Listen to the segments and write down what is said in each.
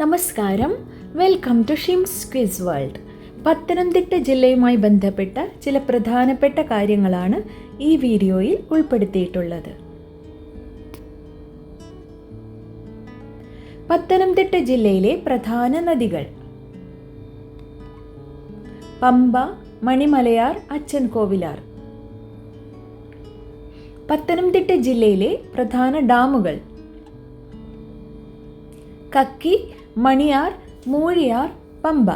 നമസ്കാരം. Welcome to Shims quiz world Pathanamthitta ജില്ലയുമായി ബന്ധപ്പെട്ട ചില പ്രധാനപ്പെട്ട കാര്യങ്ങളാണ് ഈ വീഡിയോയിൽ ഉൾപ്പെടുത്തിയിട്ടുള്ളത്. പത്തനംതിട്ട ജില്ലയിലെ പ്രധാന നദികൾ. പമ്പ മണിമലയാർ അച്ഛൻകോവിലാർ. പത്തനംതിട്ട ജില്ലയിലെ പ്രധാന ഡാമുകൾ. കക്കി മണിയാർ മൂഴിയാർ പമ്പ.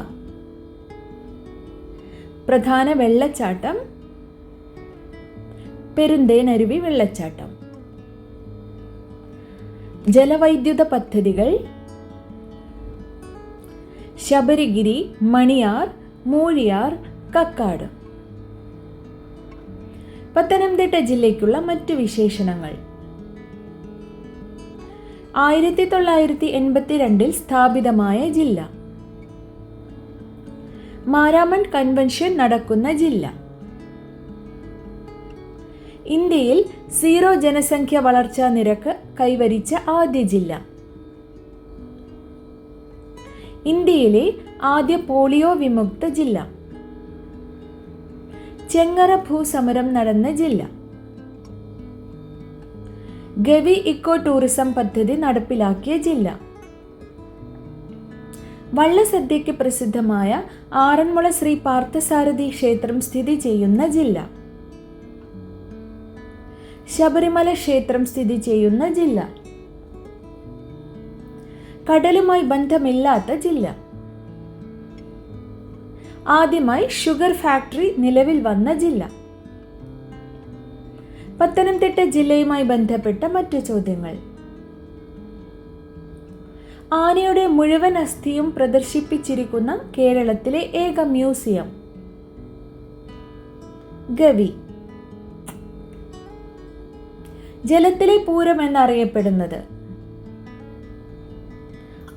പ്രധാന വെള്ളച്ചാട്ടം. പെരുന്തേനരുവി വെള്ളച്ചാട്ടം. ജലവൈദ്യുത പദ്ധതികൾ. ശബരിഗിരി മണിയാർ മൂഴിയാർ കക്കാട്. പത്തനംതിട്ട ജില്ലയ്ക്കുള്ള മറ്റു വിശേഷണങ്ങൾ. ആയിരത്തി തൊള്ളായിരത്തി എൺപത്തിരണ്ടിൽ സ്ഥാപിതമായ ജില്ല. മാരാമൺ കൺവെൻഷൻ നടക്കുന്ന ജില്ല. ഇന്ത്യയിൽ സീറോ ജനസംഖ്യ വളർച്ചാ നിരക്ക് കൈവരിച്ച ആദ്യ ജില്ല. ഇന്ത്യയിലെ ആദ്യ പോളിയോ വിമുക്ത ജില്ല. ചെങ്ങറ ഭൂസമരം നടന്ന ജില്ല. ഗവി ഇക്കോ ടൂറിസം പദ്ധതി നടപ്പിലാക്കിയ ജില്ല. വള്ളസദ്യയ്ക്ക് പ്രസിദ്ധമായ ആറന്മുള ശ്രീ പാർത്ഥസാരഥി ക്ഷേത്രം സ്ഥിതി ചെയ്യുന്ന ജില്ല. ശബരിമല ക്ഷേത്രം സ്ഥിതി ചെയ്യുന്ന ജില്ല. കടലുമായി ബന്ധമില്ലാത്ത ജില്ല. ആദ്യമായി ഷുഗർ ഫാക്ടറി നിലവിൽ വന്ന ജില്ല. പത്തനംതിട്ട ജില്ലയുമായി ബന്ധപ്പെട്ട മറ്റു ചോദ്യങ്ങൾ. ആനയുടെ മുഴുവൻ അസ്ഥിയും പ്രദർശിപ്പിച്ചിരിക്കുന്ന കേരളത്തിലെ ഏക മ്യൂസിയം. ഗവി. ജലത്തിലെ പൂരം എന്നറിയപ്പെടുന്നത്.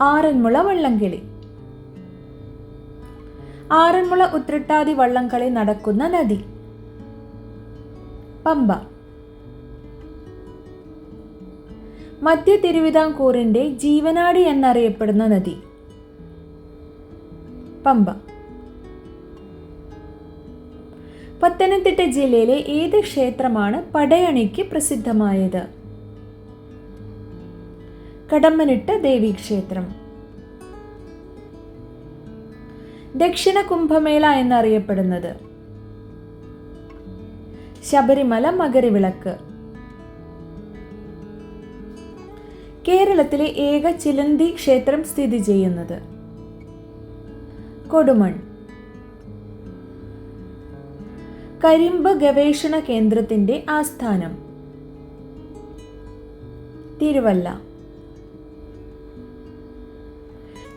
ആറന്മുള വള്ളംകളി. ആറന്മുള ഉത്രട്ടാതി വള്ളംകളി നടക്കുന്ന നദി. പമ്പ. മധ്യ തിരുവിതാംകൂറിന്റെ ജീവനാടി എന്നറിയപ്പെടുന്ന നദി. പമ്പ. പത്തനംതിട്ട ജില്ലയിലെ ഏത് ക്ഷേത്രമാണ് പടയണിക്ക് പ്രസിദ്ധമായത്? കടമ്മനിട്ട ദേവീക്ഷേത്രം. ദക്ഷിണ കുംഭമേള എന്നറിയപ്പെടുന്നത്. ശബരിമല മകരവിളക്ക്. കേരളത്തിലെ ഏക ചിലന്തി ക്ഷേത്രം സ്ഥിതി ചെയ്യുന്നത്. കൊടുമൺ. കരിമ്പ് ഗവേഷണ കേന്ദ്രത്തിന്റെ ആസ്ഥാനം. തിരുവല്ല.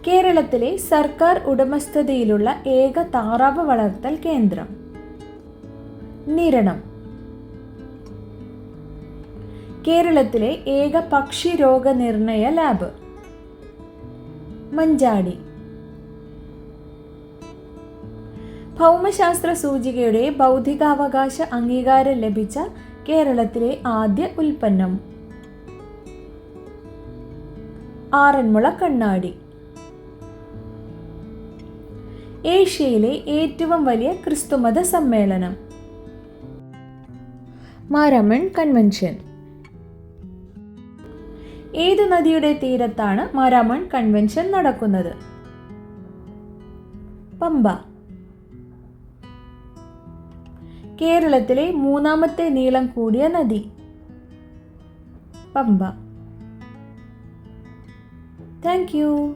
കേരളത്തിലെ സർക്കാർ ഉടമസ്ഥതയിലുള്ള ഏക താറാവ് വളർത്തൽ കേന്ദ്രം. നിരണം. കേരളത്തിലെ ഏക പക്ഷി രോഗനിർണയ ലാബ്. മഞ്ചാടി. ഭൗമശാസ്ത്ര സൂചികയുടെ ബൗദ്ധികാവകാശ അംഗീകാരം ലഭിച്ച കേരളത്തിലെ ആദ്യ ഉൽപ്പന്നം. ആറന്മുള കണ്ണാടി. ഏഷ്യയിലെ ഏറ്റവും വലിയ ക്രിസ്തുമത സമ്മേളനം. മാരമൺ കൺവെൻഷൻ. ഏത് നദിയുടെ തീരത്താണ് മരാമൺ കൺവെൻഷൻ നടക്കുന്നത്? പമ്പ. കേരളത്തിലെ മൂന്നാമത്തെ നീളം കൂടിയ നദി. പമ്പ. Thank you